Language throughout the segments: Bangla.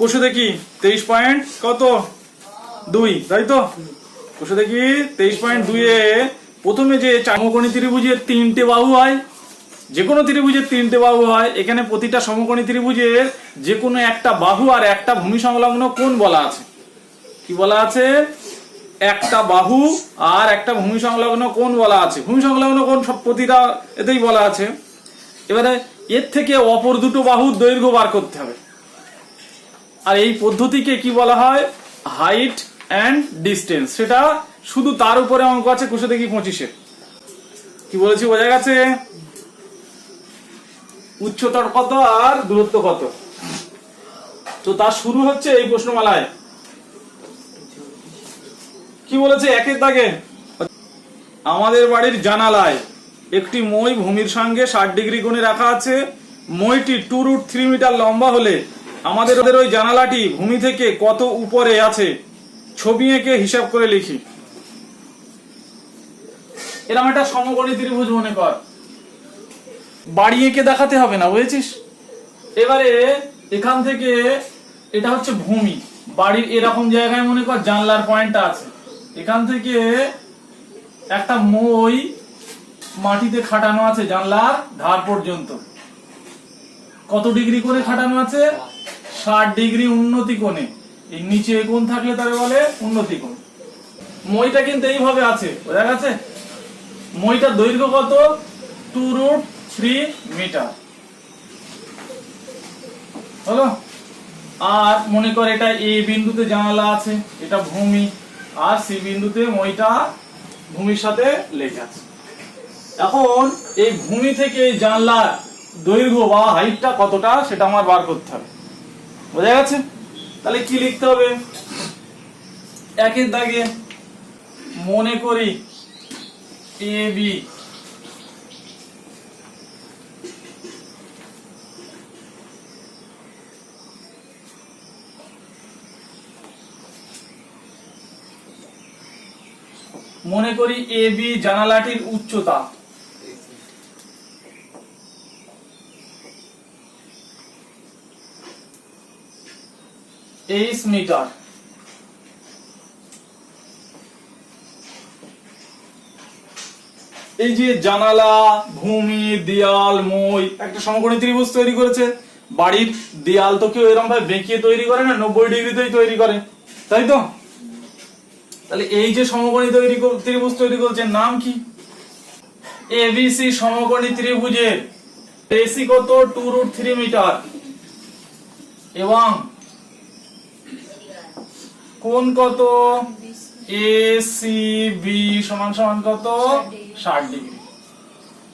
কষে দেখি তেইশ পয়েন্ট কত? দুই, তাই তো? কষে দেখি তেইশ পয়েন্ট দুইয়ে প্রথমে যে সমকোণী ত্রিভুজের তিনটে বাহু হয়, যে কোনো ত্রিভুজের তিনটে বাহু হয়, এখানে প্রতিটা সমকোণী ত্রিভুজের যে কোনো একটা বাহু আর একটা ভূমি সংলগ্ন কোণ বলা আছে। কি বলা আছে? একটা বাহু আর একটা ভূমি সংলগ্ন কোণ বলা আছে। ভূমি সংলগ্ন কোণ সব প্রতিটা এতেই বলা আছে। এবারে এর থেকে অপর দুটো বাহুর দৈর্ঘ্য বার করতে হবে। আর এই পদ্ধতিকে কি বলা হয়? হাইট অ্যান্ড ডিস্টেন্স সেটা শুধু তার উপরে অঙ্ক আছে কুশে দেখি পঁচিশে। কি বলেছি, বোঝা গেছে? উচ্চতর কত আর দূরত্ব কত? তো তার শুরু হচ্ছে এই প্রশ্নমালায়। কি বলেছে একের দাগে? আমাদের বাড়ির জানালায় একটি মই ভূমির সঙ্গে ষাট ডিগ্রি কোণে রাখা আছে। মইটি টু রুট থ্রি মিটার লম্বা হলে আমাদের ওদের ওই জানালাটি ভূমি থেকে কত উপরে আছে, ছবি এঁকে হিসাব করে লিখি। এরকম একটা সমকোণী ত্রিভুজ মনে কর। বাড়ি এঁকে দেখাতে হবে না, বুঝেছিস? এবারে এখান থেকে এটা হচ্ছে ভূমি। বাড়ির এরকম জায়গায় মনে কর জানলার পয়েন্টটা আছে। এখান থেকে একটা মই মাটিতে খাটানো আছে জানলার ধার পর্যন্ত। কত ডিগ্রি করে খাটানো আছে? ষাট ডিগ্রি উন্নতি কোণে। এই নিচে কোণ থাকলে তারে বলে উন্নতি কোণ। মইটা কিন্তু এইভাবে আছে, বোঝা গেছে? মইটার দৈর্ঘ্য কত? Two root three metre. হলো? আর মনে কর এটা এ বিন্দুতে জানালা আছে, এটা ভূমি। আর সি বিন্দুতে মইটা ভূমির সাথে লেগে আছে। এখন এই ভূমি থেকে জানলার দৈর্ঘ্য বা হাইটটা কতটা, সেটা আমার বার করতে হবে। বোঝা গেছে? তাহলে কি লিখতে হবে? একের দাগে মনে করি এ বি মনে করি এ বি জানালাটির উচ্চতা। তেইশ মিটার। এই যে জানালা, ভূমি, দেয়াল, মই, একটা সমকোণী ত্রিভুজ তৈরি করেছে। বাড়ির দেয়াল তো কেউ এরকম ভাবে বেঁকিয়ে তৈরি করে না, নব্বই ডিগ্রিতেই তৈরি করে। তাই তো? তাহলে এই যে সমকোণী তৈরি ত্রিভুজ তৈরি করছে, নাম কি? এবিসি সমকোণী ত্রিভুজের এসি কত? Two root three metre. এবং কোণ কত? এ সি বি সমান সমান কত? ষাট ডিগ্রি।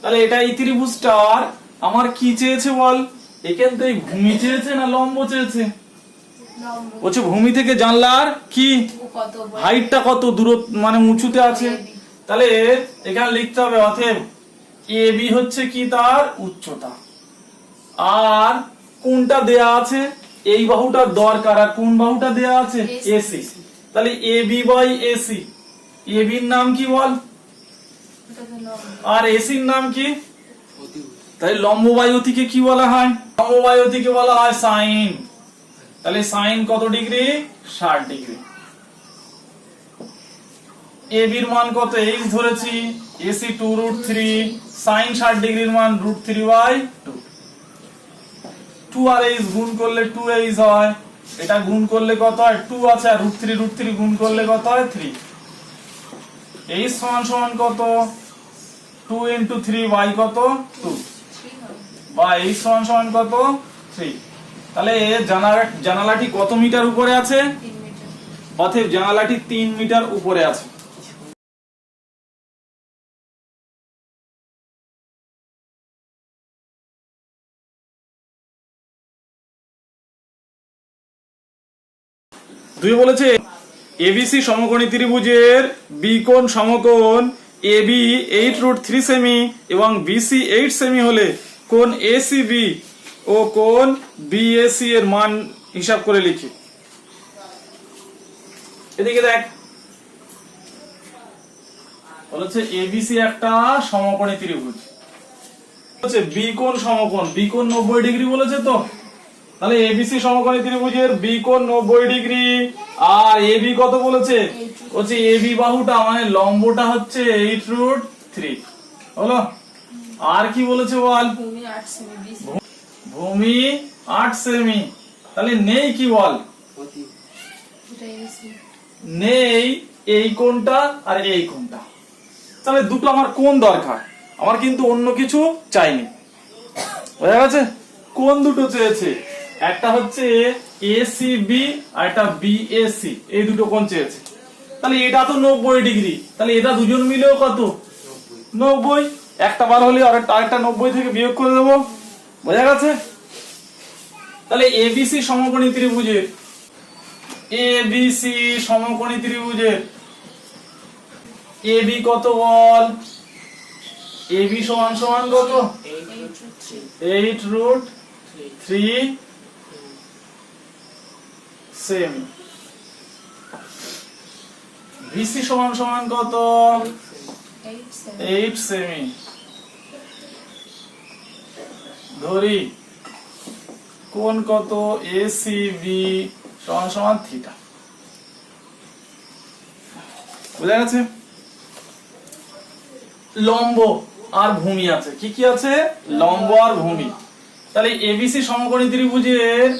তাহলে এটা এই ত্রিভুজটার আমার কি চেয়েছে বল? এখান থেকে ভূমি চেয়েছে না লম্ব চেয়েছে? বলছে ভূমি থেকে জানলার কি? হাইটটা কত? দূর মানে উঁচুতে আছে। তাহলে এখানে লিখতে হবে অতএব এ বি হচ্ছে কি তার? উচ্চতা। আর কোনটা দেয়া আছে? এই বাহুটার দরকার আর কোন বাহুটা দেয়া আছে? এসি তাহলে A B by AC A বির নাম কি বল? আর এসির নাম কি? তাহলে লম্ববায়ুতিকে কি বলা হয়? লম্ববায়ুতিকে বলা হয় সাইন। তাহলে সাইন কত ডিগ্রি? ষাট ডিগ্রি। এ বির মান কত? এইচ ধরেছি। AC two root three sine ষাট ডিগ্রির মান root three by two two R H গুণ করলে টু এইচ হয়। এটা গুণ করলে কত হয়? টু আছে আর রুট থ্রি রুট থ্রি গুণ করলে কত হয়? থ্রি এইচ সমান সমান কত? টু ইন্টু থ্রি বাই কত? টু বা এইচ সমান সমান কত? থ্রি তাহলে জানালা জানালাটি কত মিটার উপরে আছে? অতএব জানালাটি তিন মিটার উপরে আছে। দুই বলেছে এবিসি সমকোণী ত্রিভুজের বি কোণ সমকোণ এবি এইট রুট থ্রি সেমি এবং বিসি এইট সেমি হলে কোণ এসিবি ও কোণ বিএসি এর মান হিসাব করে লিখি। এদিকে দেখ। বলেছে এবিসি একটা সমকোণী ত্রিভুজ। বলেছে বি কোণ সমকোণ, বি কোণ নব্বই ডিগ্রি বলেছে তো? তাহলে এবিসি সমকোণী ত্রিভুজের বি কোণ নব্বই ডিগ্রি। আর এবি কত বলেছে? বলছে এবি বাহুটা মানে লম্বটা হচ্ছে এইট রুট থ্রি হলো আর কি বলেছে বল? ভূমি আট সেমি তাহলে নেই কি বল? নেই এই কোনটা আর এই কোনটা তাহলে দুটো আমার কোন দরকার। আমার কিন্তু অন্য কিছু চাইনি। বোঝা গেছে? কোন দুটো চেয়েছে। একটা হচ্ছে এসিবি আর একটা বিএসি এই দুটো কোন চেয়েছে। তাহলে এটা তো নব্বই ডিগ্রি। তাহলে এটা দুজন মিলেও কত? নব্বই। একটা বার হলে আরেকটা নব্বই থেকে বিয়োগ করে দেবো। বোঝা গেছে? তাহলে এবিসি সমকোণী ত্রিভুজের এবিসি সমকোণী ত্রিভুজের এবি কত বল? এবি সমান সমান কত? এইট রুট থ্রি সেম বিসি সমান সমান কত? এইট সেমি ধরি। কোন কত? এসিবি সমান সমান থিটা বুঝা গেছে? লম্ব আর ভূমি আছে। কি কি আছে? লম্ব আর ভূমি। তাহলে এবিসি সমকোণী ত্রিভুজের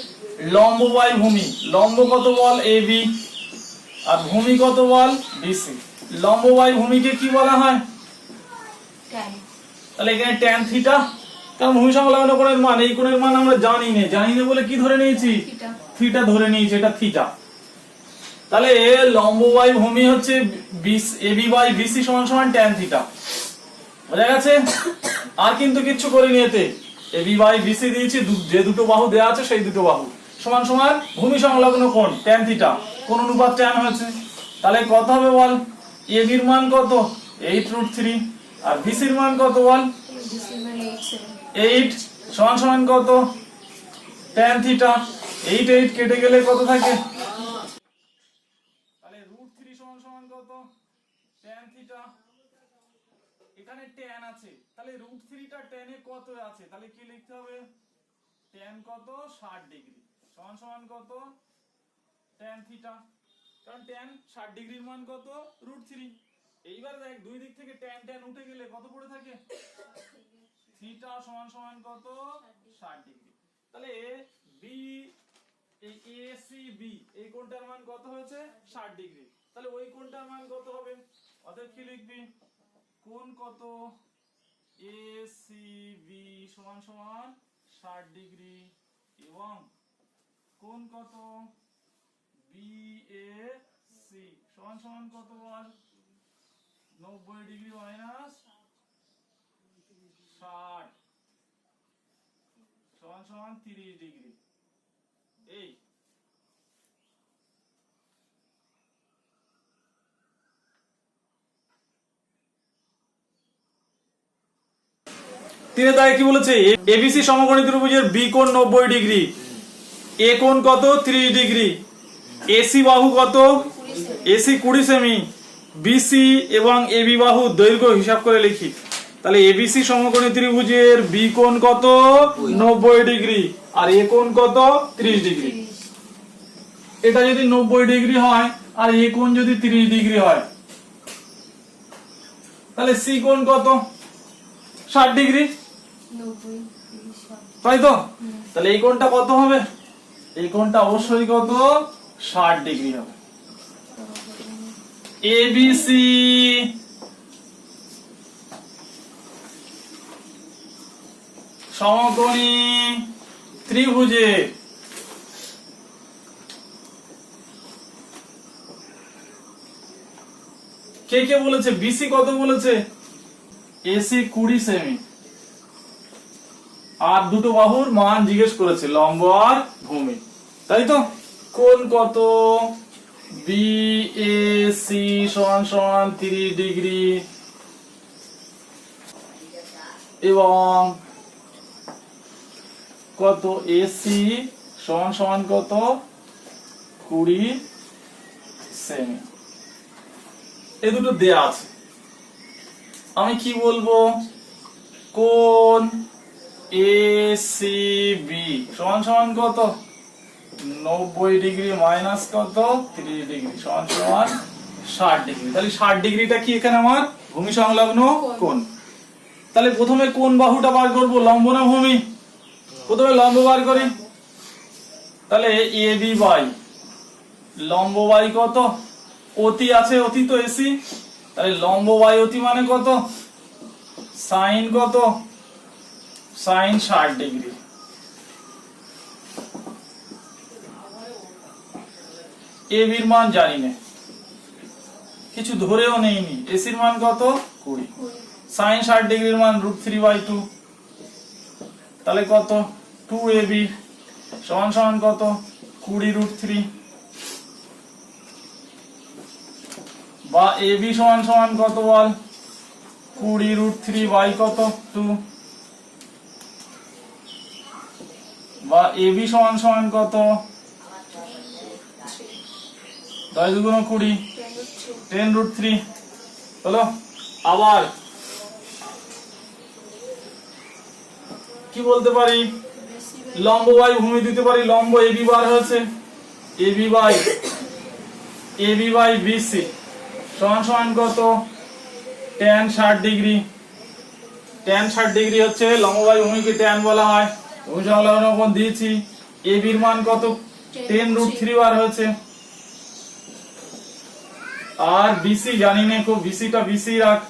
লম্ব বাই ভূমি। লম্ব কত বল এবি আর ভূমি কত বল বিসি লম্ব বাই ভূমিকে কি বলা হয়? তাহলে এখানে ট্যান থিটা কারণ ভূমি সংলগ্ন কোণের মান এই কোণের মান আমরা জানি না। জানি না বলে কি ধরে নিয়েছি? থিটা থিটা ধরে নিয়েছি এটা থিটা তাহলে লম্ব বাই ভূমি হচ্ছে এবি বাই বিসি সমান সমান ট্যান থিটা বোঝা গেছে? আর কিন্তু কিচ্ছু করিনি এতে। এবি বাই বিসি দিয়েছি যে দুটো বাহু দেয়া আছে সেই দুটো বাহু। সমান সমান ভূমি সংলগ্ন কোণ ট্যান থিটা কোন অনুপাত ট্যান হয়েছে। তাহলে কত হবে বল? এবির মান কত? এইট রুট থ্রি আর বিসির মান কত বল? এইট সমান সমান কত? ট্যান থিটা এইট এইট কেটে গেলে কত থাকে? তাহলে রুট কত? ট্যান থিটা এখানে ট্যান আছে। তাহলে রুট ট্যানে কত আছে? তাহলে কি লিখতে হবে? ট্যান কত? ষাট ডিগ্রি সমান সমান কত? ট্যান থিটা কারণ ট্যান ষাট ডিগ্রির মান কত? রুট থ্রি এইবার দেখ, দুই দিক থেকে ট্যান ট্যান উঠে গেলে কত পড়ে থাকে? থিটা সমান সমান কত? ষাট ডিগ্রি। তাহলে বি এই এ সি বি এই কোণটার মান কত হয়েছে? ষাট ডিগ্রি। তাহলে ওই কোণটার মান কত হবে? অতএব কি লিখবি? কোণ কত? এ সি বি সমান সমান ষাট ডিগ্রি। এবং কোণ কত? বি এ সি সমান সমান কত বল নব্বই ডিগ্রি মাইনাস ষাট। সমান সমান তিরিশ ডিগ্রি। এই। তিনে তাই কি বলেছে? এবিসি সমকোণী ত্রিভুজের বি কোণ নব্বই ডিগ্রি। এ কোণ কত? ত্রিশ ডিগ্রি। এসি বাহু কত? এসি কুড়ি সেমি। বিসি এবং এবি বাহু দৈর্ঘ্য হিসাব করে লিখি। তাহলে এবিসি সমকোণী ত্রিভুজের বি কোণ কত? নব্বই ডিগ্রি। আর এ কোণ কত? ত্রিশ ডিগ্রি। এটা যদি নব্বই ডিগ্রি হয় আর এ কোণ যদি ত্রিশ ডিগ্রি হয়। তাহলে সি কোণ কত? ষাট ডিগ্রি। তাই তো? তাহলে এই কোণটা কত হবে? এই কোণটা অবশ্যই কত? ষাট ডিগ্রি হবে। এবিসি সমকোণী ত্রিভুজে। কে কে বলেছে? বিসি কত বলেছে? এসি কুড়ি সেমি। আর দুটো বাহুর মান জিজ্ঞেস করেছে, লম্ব আর ভূমি তাই তো? কোন কত? বি এ সি সমান সমান তিরিশ ডিগ্রি। এবং কত? এসি সমান সমান কত? কুড়ি সেমি। এ দুটো দেয়া আছে। আমি কি বলব? কোন এ সি বি সমান সমান কত? নব্বই ডিগ্রি মাইনাস কত? ত্রিশ ডিগ্রি। সমান সমান ষাট ডিগ্রি। তাহলে ষাট ডিগ্রিটা কি এখানে আমার? ভূমি সংলগ্ন কোণ। তাহলে প্রথমে কোন বাহুটা বার করব, লম্ব না ভূমি? প্রথমে লম্ব বার করি। তাহলে এ বি বাই। লম্ব বাই কত? অতি আছে, অতি তো এসি তাহলে লম্ব বাই অতি মানে কত? সাইন কত? সাইন ষাট ডিগ্রি। এ বির মান জানি না। কিছু ধরেও নেইনি। এসির মান কত? কুড়ি। সাইন ষাট ডিগ্রির মান রুট থ্রি বাই টু। তাহলে কত? টু এ বি সমান সমান কত? কুড়ি রুট থ্রি। বা এ বি সমান সমান কত বল? কুড়ি রুট থ্রি বাই কত? টু। বা এ বি সমান সমান কত? দশ দুগুণ কুড়ি। টেন রুট থ্রি হলো? আবার। কি বলতে পারি? লম্ব বাই ভূমি দিতে পারি। লম্ব এবি বার হয়েছে। AB by AB by BC সমান সমান কত? ট্যান ষাট ডিগ্রি। ট্যান ষাট ডিগ্রি হচ্ছে লম্ব বাই ভূমিকে ট্যান বলা হয়। সংলগ্ন দিয়েছি। এবির মান কত? টেন রুট থ্রি বার হয়েছে। আর বিসি জানি না খুব বিসিটা বিসি রাখ।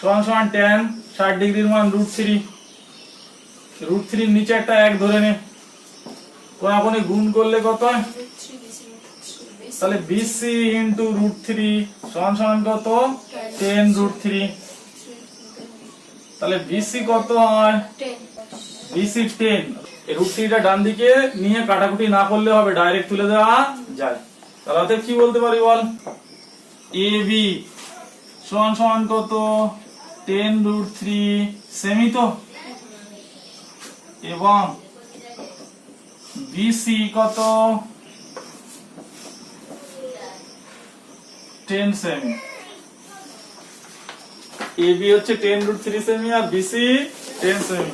সমান সমান ট্যান ষাট ডিগ্রির মান রুট থ্রি রুট থ্রির নিচে একটা এক ধরে নে। কোনাকুনি গুণ করলে কত হয়? তাহলে বিসি ইন্টু রুট থ্রি সমান সমান কত? টেন রুট থ্রি তাহলে বিসি কত হয়? বিসি টেন রুট থ্রিটা ডান দিকে নিয়ে কাটাকুটি না করলে হবে ডাইরেক্ট তুলে দেওয়া যায়। তাহলে অতএব কি বলতে পারি বল? এ বি সমান সমান কত? টেন রুট থ্রি সেমি তো? এবং বিসি কত? টেন সেমি এ বি হচ্ছে টেন রুট থ্রি সেমি আর বিসি টেন সেমি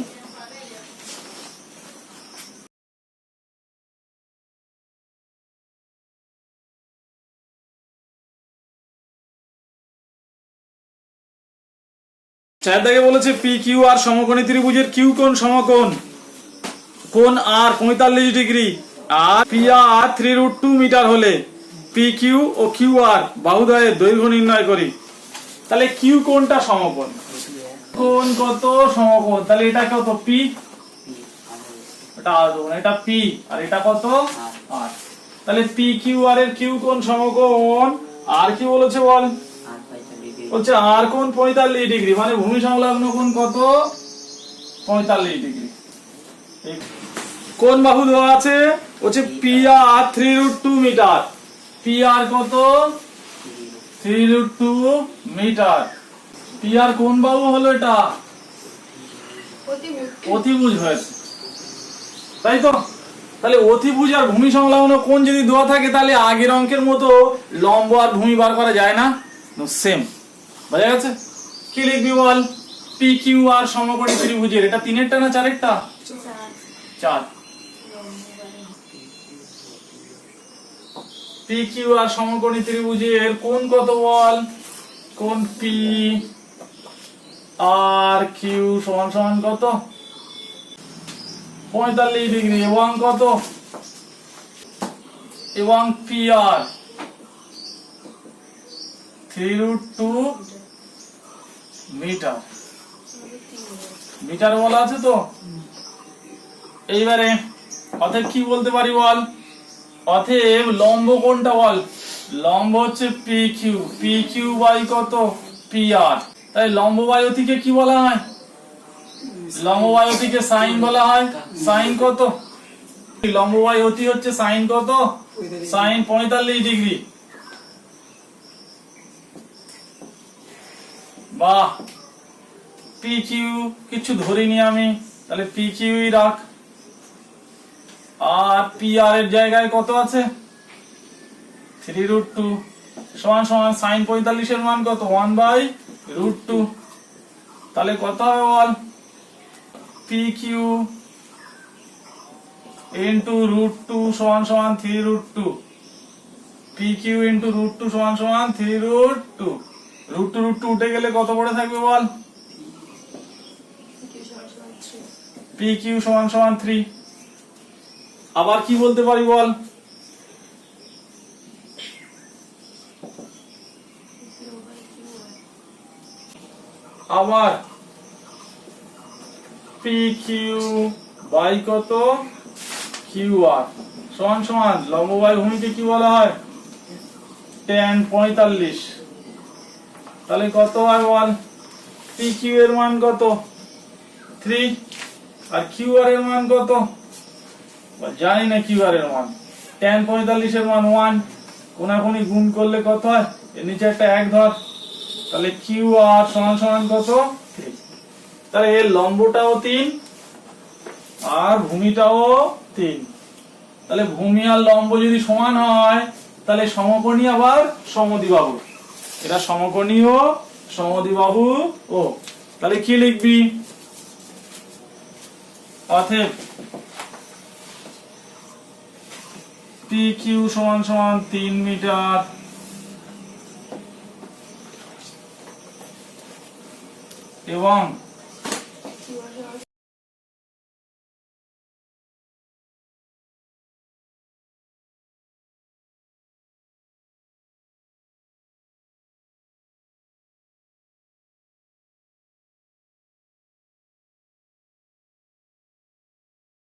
চারদাকে বলেছে পি কিউ আর সমকোণী ত্রিভুজের কিউ কোণ সমকোণ। কোণ আর পঁয়তাল্লিশ ডিগ্রি। আর P R three root two metre হলে পি কিউ ও কিউ আর বাহুদয়ের দৈর্ঘ্য নির্ণয় করি। তাহলে কিউ কোণটা সমকোণ। কোণ কত সমকোণ? তাহলে এটা কত? পি? এটা আর এটা পি। আর এটা কত? আর। তাহলে পি কিউ আর এর কিউ কোণ সমকোণ। আর কি বলেছে বল? বলছে আর কোন পঁয়তাল্লিশ ডিগ্রি? মানে ভূমি সংলগ্ন কোণ কত? পঁয়তাল্লিশ ডিগ্রি। কোন বাহু দেওয়া আছে হচ্ছে P R three root two metre. P R কত? Three root two metre. P R কোন বাহু হলো এটা? অতিভুজ। হয়েছে। তাই তো? তাহলে অতিভুজ আর ভূমি সংলগ্ন কোণ যদি দেওয়া থাকে তাহলে আগের অঙ্কের মতো লম্ব আর ভূমি বার করা যায় না? সেম বোঝা গেছে? কি লিখবি বল পি কিউ আর সমকোণী ত্রিভুজের, এটা তিনেরটা না চারেরটা? চার। পি কিউ আর সমকোণী ত্রিভুজের কোন কত বল? কোন পি আর কিউ সমান সমান কত? পঁয়তাল্লিশ ডিগ্রি। এবং কত? এবং P R three root two metre. Metre বলা আছে তো? এইবারে অতএব কি বলতে পারি বল? অতএব লম্ব কোনটা বল? লম্ব হচ্ছে P Q P Q by কত? পি আর তাই লম্ব বায়ুতিকে কি বলা হয়? লম্ব বায়ুতিকে সাইন বলা হয়। সাইন কত? লম্ব বায়ুতি হচ্ছে সাইন কত? সাইন পঁয়তাল্লিশ ডিগ্রি। বাহ পি কিউ কিছু ধরিনি আমি, তাহলে পি কিউই রাখ। আর পি আর এর জায়গায় কত আছে? থ্রি রুট টু সমান সমান সাইন পঁয়তাল্লিশের মান কত? ওয়ান বাই রুট টু তাহলে কত হবে বল? P Q into root two সমান সমান three root two P Q into root two সমান সমান three root two root two root two উঠে গেলে কত পড়ে থাকবে বল. পি কিউ সমান সমান থ্রি আবার কি বলতে পারি বল. আবার পি কিউ বাই কত? কিউ আর সমান সমান, লম্ব বাই ভূমিকে কি বলা হয়? টেন পঁয়তাল্লিশ। তাহলে কত হয় বল পি কিউ এর মান কত? থ্রি আর কিউ আর এর মান কত? জানি না কিউ আর এর মান। টেন পঁয়তাল্লিশের মান ওয়ান কোনাকুনি গুণ করলে কত হয়? এর নিচে একটা এক ধর। তাহলে কিউ আর সমান সমান কত? থ্রি তাহলে এর লম্বটাও তিন, আর ভূমিটাও তিন। তাহলে ভূমি আর লম্ব যদি সমান হয়, তাহলে সমকোণী আবার সমদ্বিবাহু। এটা সমকোণীয়, সমদ্বিবাহু, ও। তাহলে কি লিখবি? অতএব পি কিউ সমান সমান তিন মিটার। এবং